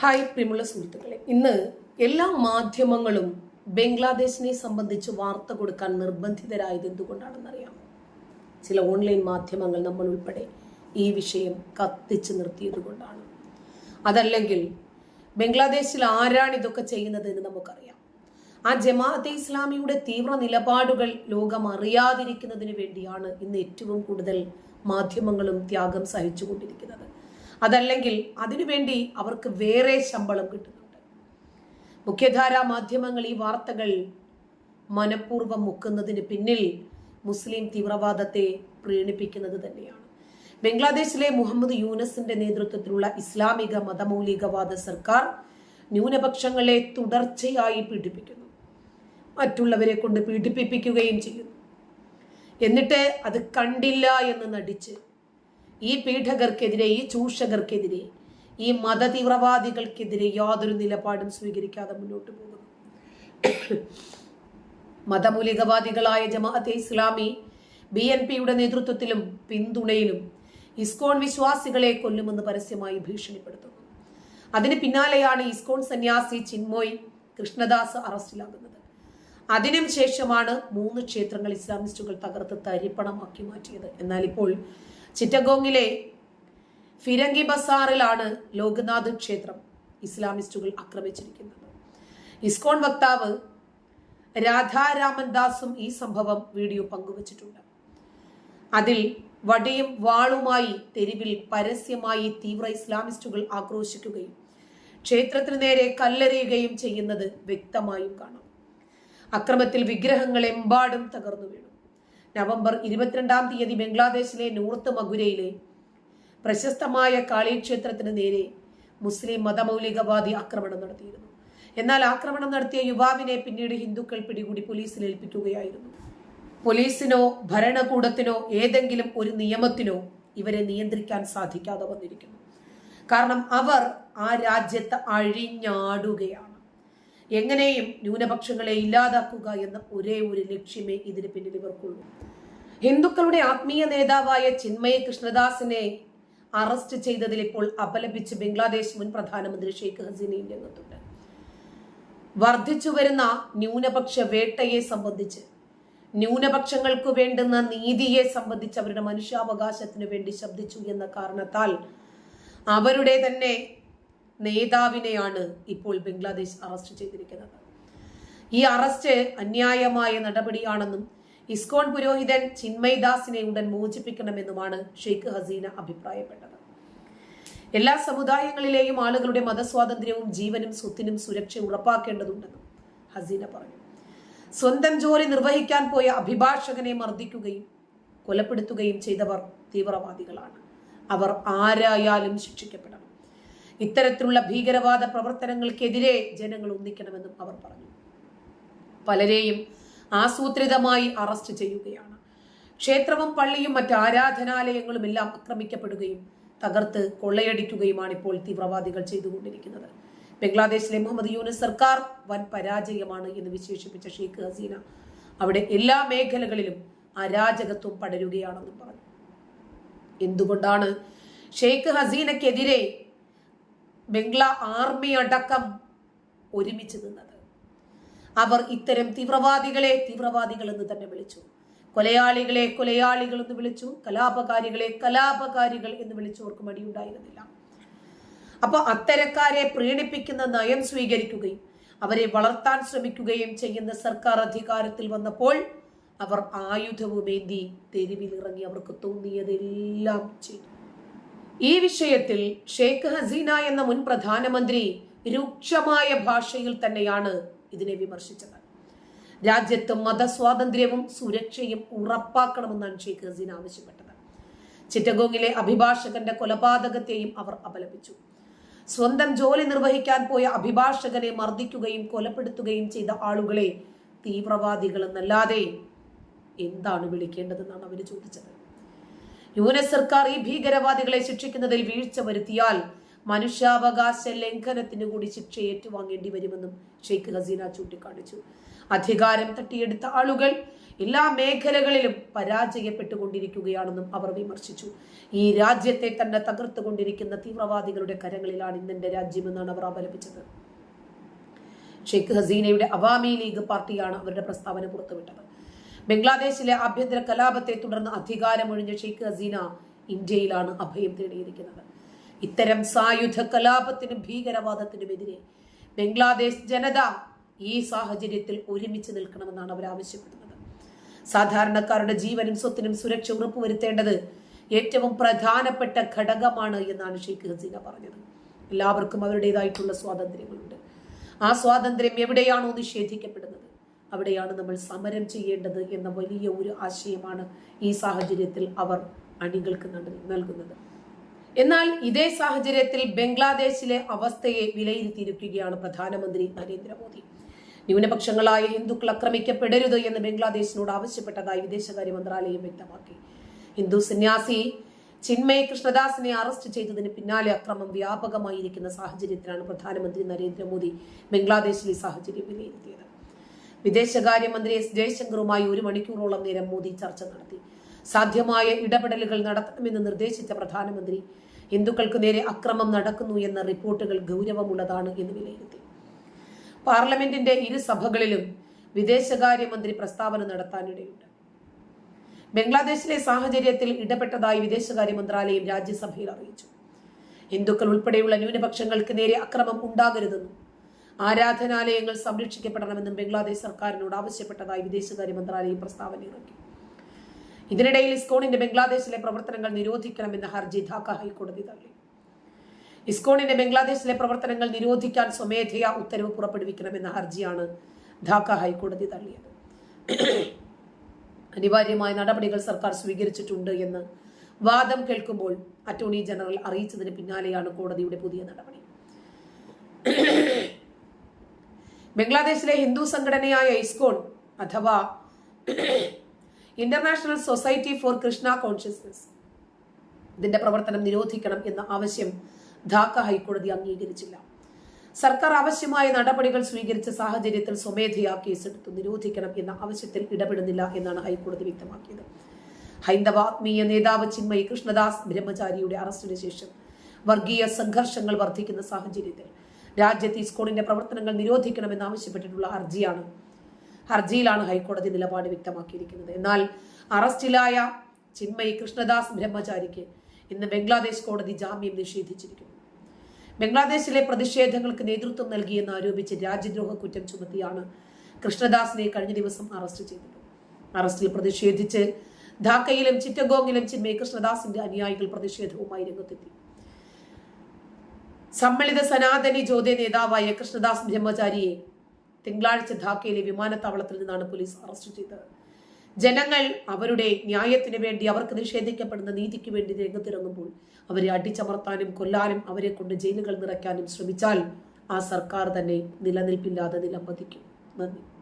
Hi പ്രിയമുള്ള സുഹൃത്തുക്കളെ. ഇന്ന് എല്ലാ മാധ്യമങ്ങളും ബംഗ്ലാദേശിനെ സംബന്ധിച്ച് വാർത്ത കൊടുക്കാൻ നിർബന്ധിതരായത് എന്തുകൊണ്ടാണെന്നറിയാമോ? ചില ഓൺലൈൻ മാധ്യമങ്ങൾ നമ്മൾ ഉൾപ്പെടെ ഈ വിഷയം കത്തിച്ചു നിർത്തിയത് കൊണ്ടാണ്. അതല്ലെങ്കിൽ ബംഗ്ലാദേശിൽ ആരാണ് ഇതൊക്കെ ചെയ്യുന്നത് എന്ന് നമുക്കറിയാം. ആ ജമാഅത്തെ ഇസ്ലാമിയുടെ തീവ്ര നിലപാടുകൾ ലോകം അറിയാതിരിക്കുന്നതിന് വേണ്ടിയാണ് ഇന്ന് ഏറ്റവും കൂടുതൽ മാധ്യമങ്ങളും ത്യാഗം സഹിച്ചുകൊണ്ടിരിക്കുന്നത്. അതല്ലെങ്കിൽ അതിനുവേണ്ടി അവർക്ക് വേറെ ശമ്പളം കിട്ടുന്നുണ്ട്. മുഖ്യധാരാ മാധ്യമങ്ങൾ ഈ വാർത്തകൾ മനഃപൂർവം മുക്കുന്നതിന് പിന്നിൽ മുസ്ലിം തീവ്രവാദത്തെ പ്രീണിപ്പിക്കുന്നത് തന്നെയാണ്. ബംഗ്ലാദേശിലെ മുഹമ്മദ് യൂനസിന്റെ നേതൃത്വത്തിലുള്ള ഇസ്ലാമിക മതമൗലികവാദ സർക്കാർ ന്യൂനപക്ഷങ്ങളെ തുടർച്ചയായി പീഡിപ്പിക്കുന്നു. മറ്റുള്ളവരെ കൊണ്ട് പീഡിപ്പിപ്പിക്കുകയും ചെയ്യുന്നു. എന്നിട്ട് അത് കണ്ടില്ല എന്ന് നടിച്ച് ഈ പീഠകർക്കെതിരെ ഈ ചൂഷകർക്കെതിരെ ഈ മതതീവ്രവാദികൾക്കെതിരെ യാതൊരു നിലപാടും സ്വീകരിക്കാതെ മുന്നോട്ട് പോകുന്നു. മതമൂലികവാദികളായ ജമാഅത്തെ ഇസ്ലാമി ബി എൻ പിയുടെ നേതൃത്വത്തിലും പിന്തുണയിലും ഇസ്കോൺ വിശ്വാസികളെ കൊല്ലുമെന്ന് പരസ്യമായി ഭീഷണിപ്പെടുത്തുന്നു. അതിന് പിന്നാലെയാണ് ഇസ്കോൺ സന്യാസി ചിന്മോയ് കൃഷ്ണദാസ് അറസ്റ്റിലാകുന്നത്. അതിനും ശേഷമാണ് മൂന്ന് ക്ഷേത്രങ്ങൾ ഇസ്ലാമിസ്റ്റുകൾ തകർത്ത് തരിപ്പണമാക്കി മാറ്റിയത്. എന്നാൽ ഇപ്പോൾ ചിറ്റഗോങ്ങിലെ ഫിരങ്കി ബസാറിലാണ് ലോകനാഥ് ക്ഷേത്രം ഇസ്ലാമിസ്റ്റുകൾ ആക്രമിച്ചിരിക്കുന്നത്. ഇസ്കോൺ വക്താവ് രാധാരാമൻ ദാസും ഈ സംഭവം വീഡിയോ പങ്കുവച്ചിട്ടുണ്ട്. അതിൽ വടിയും വാളുമായി തെരുവിൽ പരസ്യമായി തീവ്ര ഇസ്ലാമിസ്റ്റുകൾ ആക്രോശിക്കുകയും ക്ഷേത്രത്തിന് നേരെ കല്ലെറിയുകയും ചെയ്യുന്നത് വ്യക്തമായും കാണാം. അക്രമത്തിൽ വിഗ്രഹങ്ങൾ എമ്പാടും തകർന്നു വീണു നവംബർ ഇരുപത്തിരണ്ടാം തീയതി ബംഗ്ലാദേശിലെ നോർത്ത് മഗുരയിലെ പ്രശസ്തമായ കാളിക്ഷേത്രത്തിന് നേരെ മുസ്ലിം മതമൗലികവാദി ആക്രമണം നടത്തിയിരുന്നു. എന്നാൽ ആക്രമണം നടത്തിയ യുവാവിനെ പിന്നീട് ഹിന്ദുക്കൾ പിടികൂടി പോലീസിൽ ഏൽപ്പിക്കുകയായിരുന്നു. പോലീസിനോ ഭരണകൂടത്തിനോ ഏതെങ്കിലും ഒരു നിയമത്തിനോ ഇവരെ നിയന്ത്രിക്കാൻ സാധിക്കാതെ വന്നിരിക്കുന്നു. കാരണം അവർ ആ രാജ്യത്ത് അഴിഞ്ഞാടുകയാണ്. എങ്ങനെയും ന്യൂനപക്ഷങ്ങളെ ഇല്ലാതാക്കുക എന്ന ഒരേ ഒരു ലക്ഷ്യമേ ഇതിന് പിന്നിൽ ഇവർക്കുള്ളൂ. ഹിന്ദുക്കളുടെ ആത്മീയ നേതാവായ ചിന്മയ കൃഷ്ണദാസിനെ അറസ്റ്റ് ചെയ്തതിൽ ഇപ്പോൾ അപലപിച്ച് ബംഗ്ലാദേശ് മുൻ പ്രധാനമന്ത്രി ഷെയ്ഖ് ഹസീനയും രംഗത്തുണ്ട്. വർദ്ധിച്ചു വരുന്ന ന്യൂനപക്ഷ വേട്ടയെ സംബന്ധിച്ച് ന്യൂനപക്ഷങ്ങൾക്ക് വേണ്ടുന്ന നീതിയെ സംബന്ധിച്ച് അവരുടെ മനുഷ്യാവകാശത്തിന് വേണ്ടി ശബ്ദിച്ചു എന്ന കാരണത്താൽ അവരുടെ തന്നെ നേതാവിനെയാണ് ഇപ്പോൾ ബംഗ്ലാദേശ് അറസ്റ്റ് ചെയ്തിരിക്കുന്നത്. ഈ അറസ്റ്റ് അന്യായമായ നടപടിയാണെന്നും ഇസ്കോൺ പുരോഹിതൻ ചിന്മയ് ദാസിനെ ഉടൻ മോചിപ്പിക്കണമെന്നുമാണ് ഷെയ്ഖ് ഹസീന അഭിപ്രായപ്പെട്ടത്. എല്ലാ സമുദായങ്ങളിലെയും ആളുകളുടെ മതസ്വാതന്ത്ര്യവും ജീവനും സ്വത്തിനും സുരക്ഷ ഉറപ്പാക്കേണ്ടതുണ്ടെന്നും ഹസീന പറഞ്ഞു. സ്വന്തം ജോലി നിർവഹിക്കാൻ പോയ അഭിഭാഷകനെ മർദ്ദിക്കുകയും കൊലപ്പെടുത്തുകയും ചെയ്തവർ തീവ്രവാദികളാണ്. അവർ ആരായാലും ശിക്ഷിക്കപ്പെടണം. ഇത്തരത്തിലുള്ള ഭീകരവാദ പ്രവർത്തനങ്ങൾക്കെതിരെ ജനങ്ങൾ ഒന്നിക്കണമെന്നും അവർ പറഞ്ഞു. പലരെയും ആസൂത്രിതമായി അറസ്റ്റ് ചെയ്യുകയാണ്. ക്ഷേത്രവും പള്ളിയും മറ്റ് ആരാധനാലയങ്ങളും എല്ലാം ആക്രമിക്കപ്പെടുകയും തകർത്ത് കൊള്ളയടിക്കുകയുമാണ് ഇപ്പോൾ തീവ്രവാദികൾ ചെയ്തുകൊണ്ടിരിക്കുന്നത്. ബംഗ്ലാദേശിലെ മുഹമ്മദ് യൂനിസ് സർക്കാർ വൻ പരാജയമാണ് എന്ന് വിശേഷിപ്പിച്ച ഷെയ്ഖ് ഹസീന അവിടെ എല്ലാ മേഖലകളിലും അരാജകത്വം പടരുകയാണെന്നും പറഞ്ഞു. എന്തുകൊണ്ടാണ് ഷെയ്ഖ് ഹസീനക്കെതിരെ ബംഗ്ലാ ആർമി അടക്കം ഒരുമിച്ച് നിന്നത്? അവർ ഇത്തരം തീവ്രവാദികളെ തീവ്രവാദികൾ എന്ന് തന്നെ വിളിച്ചു. കൊലയാളികളെ കൊലയാളികൾ എന്ന് വിളിച്ചു. കലാപകാരികളെ കലാപകാരികൾ എന്ന് വിളിച്ചവർക്ക് മടിയുണ്ടായിരുന്നില്ല. അപ്പൊ അത്തരക്കാരെ പ്രീണിപ്പിക്കുന്ന നയം സ്വീകരിക്കുകയും അവരെ വളർത്താൻ ശ്രമിക്കുകയും ചെയ്യുന്ന സർക്കാർ അധികാരത്തിൽ വന്നപ്പോൾ അവർ ആയുധവുമേന്തി തെരുവിലിറങ്ങി അവർക്ക് തോന്നിയതെല്ലാം ചെയ്തു. ഈ വിഷയത്തിൽ ഷെയ്ഖ് ഹസീന എന്ന മുൻ പ്രധാനമന്ത്രി രൂക്ഷമായ ഭാഷയിൽ തന്നെയാണ് ഇതിനെ വിമർശിച്ചത്. രാജ്യത്ത് മതസ്വാതന്ത്ര്യവും സുരക്ഷയും ഉറപ്പാക്കണമെന്നാണ് ഷെയ്ഖ് ഹസീന ആവശ്യപ്പെട്ടത്. ചിറ്റഗോങ്ങിലെ അഭിഭാഷകന്റെ കൊലപാതകത്തെയും അവർ അപലപിച്ചു. സ്വന്തം ജോലി നിർവഹിക്കാൻ പോയ അഭിഭാഷകനെ മർദ്ദിക്കുകയും കൊലപ്പെടുത്തുകയും ചെയ്ത ആളുകളെ തീവ്രവാദികൾ എന്നല്ലാതെ എന്താണ് വിളിക്കേണ്ടതെന്നാണ് അവർ ചോദിച്ചത്. യുഎസ് സർക്കാർ ഈ ഭീകരവാദികളെ ശിക്ഷിക്കുന്നതിൽ വീഴ്ച വരുത്തിയാൽ മനുഷ്യാവകാശ ലംഘനത്തിന് കൂടി ശിക്ഷ ഏറ്റുവാങ്ങേണ്ടി വരുമെന്നും ഷെയ്ഖ് ഹസീന ചൂണ്ടിക്കാണിച്ചു. അധികാരം തട്ടിയെടുത്ത ആളുകൾ എല്ലാ മേഖലകളിലും പരാജയപ്പെട്ടുകൊണ്ടിരിക്കുകയാണെന്നും അവർ വിമർശിച്ചു. ഈ രാജ്യത്തെ തന്നെ തകർത്തുകൊണ്ടിരിക്കുന്ന തീവ്രവാദികളുടെ കരങ്ങളിലാണ് ഇന്നെന്റെ രാജ്യമെന്നാണ് അവർ അപലപിച്ചത് ഷെയ്ഖ് ഹസീനയുടെ അവാമി ലീഗ് പാർട്ടിയാണ് അവരുടെ പ്രസ്താവന പുറത്തുവിട്ടത്. ബംഗ്ലാദേശിലെ ആഭ്യന്തര കലാപത്തെ തുടർന്ന് അധികാരമൊഴിഞ്ഞ ഷെയ്ഖ് ഹസീന ഇന്ത്യയിലാണ് അഭയം തേടിയിരിക്കുന്നത്. ഇത്തരം സായുധ കലാപത്തിനും ഭീകരവാദത്തിനുമെതിരെ ബംഗ്ലാദേശ് ജനത ഈ സാഹചര്യത്തിൽ ഒരുമിച്ച് നിൽക്കണമെന്നാണ് അവർ ആവശ്യപ്പെടുന്നത്. സാധാരണക്കാരുടെ ജീവനും സ്വത്തിനും സുരക്ഷ ഉറപ്പുവരുത്തേണ്ടത് ഏറ്റവും പ്രധാനപ്പെട്ട ഘടകമാണ് എന്നാണ് ഷെയ്ഖ് ഹസീന പറഞ്ഞത്. എല്ലാവർക്കും അവരുടേതായിട്ടുള്ള സ്വാതന്ത്ര്യങ്ങളുണ്ട്. ആ സ്വാതന്ത്ര്യം എവിടെയാണോ നിഷേധിക്കപ്പെടുന്നത് അവിടെയാണ് നമ്മൾ സമരം ചെയ്യേണ്ടത് എന്ന വലിയ ഒരു ആശയമാണ് ഈ സാഹചര്യത്തിൽ അവർ അണികൾക്ക് നൽകുന്നത്. എന്നാൽ ഇതേ സാഹചര്യത്തിൽ ബംഗ്ലാദേശിലെ അവസ്ഥയെ വിലയിരുത്തിയിരിക്കുകയാണ് പ്രധാനമന്ത്രി നരേന്ദ്രമോദി. ന്യൂനപക്ഷങ്ങളായ ഹിന്ദുക്കൾ ആക്രമിക്കപ്പെടരുത് എന്ന് ബംഗ്ലാദേശിനോട് ആവശ്യപ്പെട്ടതായി വിദേശകാര്യ മന്ത്രാലയം വ്യക്തമാക്കി. ഹിന്ദു സന്യാസി ചിന്മയ് കൃഷ്ണദാസിനെ അറസ്റ്റ് ചെയ്തതിന് പിന്നാലെ അക്രമം വ്യാപകമായിരിക്കുന്ന സാഹചര്യത്തിലാണ് പ്രധാനമന്ത്രി നരേന്ദ്രമോദി ബംഗ്ലാദേശിലെ സാഹചര്യം വിലയിരുത്തിയത്. വിദേശകാര്യമന്ത്രി എസ് ജയശങ്കറുമായി ഒരു മണിക്കൂറോളം നേരം മോദി ചർച്ച നടത്തി. സാധ്യമായ ഇടപെടലുകൾ നടത്തണമെന്ന് നിർദ്ദേശിച്ച പ്രധാനമന്ത്രി ഹിന്ദുക്കൾക്ക് നേരെ അക്രമം നടക്കുന്നു എന്ന റിപ്പോർട്ടുകൾ ഗൗരവമുള്ളതാണ് എന്ന് വിലയിരുത്തി. പാർലമെന്റിന്റെ ഇരു സഭകളിലും വിദേശകാര്യമന്ത്രി പ്രസ്താവന നടത്താനിടയുണ്ട്. ബംഗ്ലാദേശിലെ സാഹചര്യത്തിൽ ഇടപെട്ടതായി വിദേശകാര്യ മന്ത്രാലയം രാജ്യസഭയിൽ അറിയിച്ചു. ഹിന്ദുക്കൾ ഉൾപ്പെടെയുള്ള ന്യൂനപക്ഷങ്ങൾക്ക് നേരെ അക്രമം ഉണ്ടാകരുതെന്നും ആരാധനാലയങ്ങൾ സംരക്ഷിക്കപ്പെടണമെന്നും ബംഗ്ലാദേശ് സർക്കാരിനോട് ആവശ്യപ്പെട്ടതായി വിദേശകാര്യ മന്ത്രാലയം പ്രസ്താവന ഇറക്കി. ഇതിനിടയിൽ ഇസ്കോണിന്റെ ബംഗ്ലാദേശിലെ പ്രവർത്തനങ്ങൾ നിരോധിക്കണമെന്ന ഹർജി ധാക്ക ഹൈക്കോടതി തള്ളി. ഇസ്കോണിന്റെ ബംഗ്ലാദേശിലെ പ്രവർത്തനങ്ങൾ നിരോധിക്കാൻ സ്വമേധയാ ഉത്തരവ് പുറപ്പെടുവിക്കണമെന്ന ഹർജിയാണ് ധാക്ക ഹൈക്കോടതി തള്ളിയത്. അനിവാര്യമായ നടപടികൾ സർക്കാർ സ്വീകരിച്ചിട്ടുണ്ട് എന്ന് വാദം കേൾക്കുമ്പോൾ അറ്റോർണി ജനറൽ അറിയിച്ചതിന് പിന്നാലെയാണ് കോടതിയുടെ പുതിയ നടപടി. ബംഗ്ലാദേശിലെ ഹിന്ദു സംഘടനയായ ഇസ്കോൺ അഥവാ international society for Krishna consciousness ഇതിന്റെ പ്രവർത്തനം നിരോധിക്കണം എന്ന ആവശ്യം ധാക്ക ഹൈക്കോടതി അംഗീകരിച്ചില്ല. സർക്കാർ ആവശ്യമായ നടപടികൾ സ്വീകരിച്ച സാഹചര്യത്തിൽ സ്വമേധയാ കേസെടുത്തു. നിരോധിക്കണം എന്ന ആവശ്യത്തിൽ ഇടപെടുന്നില്ല എന്നാണ് ഹൈക്കോടതി വ്യക്തമാക്കിയത്. ഹൈന്ദവ ആത്മീയ നേതാവ് ചിന്മയി കൃഷ്ണദാസ് ബ്രഹ്മചാരിയുടെ അറസ്റ്റിന് ശേഷം വർഗീയ സംഘർഷങ്ങൾ വർദ്ധിക്കുന്ന സാഹചര്യത്തിൽ രാജ്യത്ത് ഇസ്കോണിന്റെ പ്രവർത്തനങ്ങൾ നിരോധിക്കണമെന്ന് ആവശ്യപ്പെട്ടിട്ടുള്ള ഹർജിയാണ് ഹർജിയിലാണ് ഹൈക്കോടതി നിലപാട് വ്യക്തമാക്കിയിരിക്കുന്നത്. എന്നാൽ അറസ്റ്റിലായ ചിന്മയി കൃഷ്ണദാസ് ബ്രഹ്മചാരിക്ക് ഇന്ന് ബംഗ്ലാദേശ് കോടതി ജാമ്യം നിഷേധിച്ചിരിക്കുന്നു. ബംഗ്ലാദേശിലെ പ്രതിഷേധങ്ങൾക്ക് നേതൃത്വം നൽകിയെന്ന് ആരോപിച്ച് രാജ്യദ്രോഹ കുറ്റം ചുമത്തിയാണ് കൃഷ്ണദാസിനെ കഴിഞ്ഞ ദിവസം അറസ്റ്റ് ചെയ്തത്. അറസ്റ്റിൽ പ്രതിഷേധിച്ച് ധാക്കയിലും ചിറ്റഗോങ്ങിലും ചിന്മയി കൃഷ്ണദാസിന്റെ അനുയായികൾ പ്രതിഷേധവുമായി രംഗത്തെത്തി. സമ്മളിത സനാതനി ജ്യോതി നേതാവായ കൃഷ്ണദാസ് ബ്രഹ്മചാരിയെ തിങ്കളാഴ്ച ധാക്കയിലെ വിമാനത്താവളത്തിൽ നിന്നാണ് പോലീസ് അറസ്റ്റ് ചെയ്തത്. ജനങ്ങൾ അവരുടെ ന്യായത്തിന് വേണ്ടി അവർക്ക് നിഷേധിക്കപ്പെടുന്ന നീതിക്ക് വേണ്ടി രംഗത്തിറങ്ങുമ്പോൾ അവരെ അടിച്ചമർത്താനും കൊല്ലാനും അവരെ കൊണ്ട് ജയിലുകൾ നിറയ്ക്കാനും ശ്രമിച്ചാൽ ആ സർക്കാർ തന്നെ നിലനിൽപ്പില്ലാതെ നിലംപതിക്കും നന്ദി.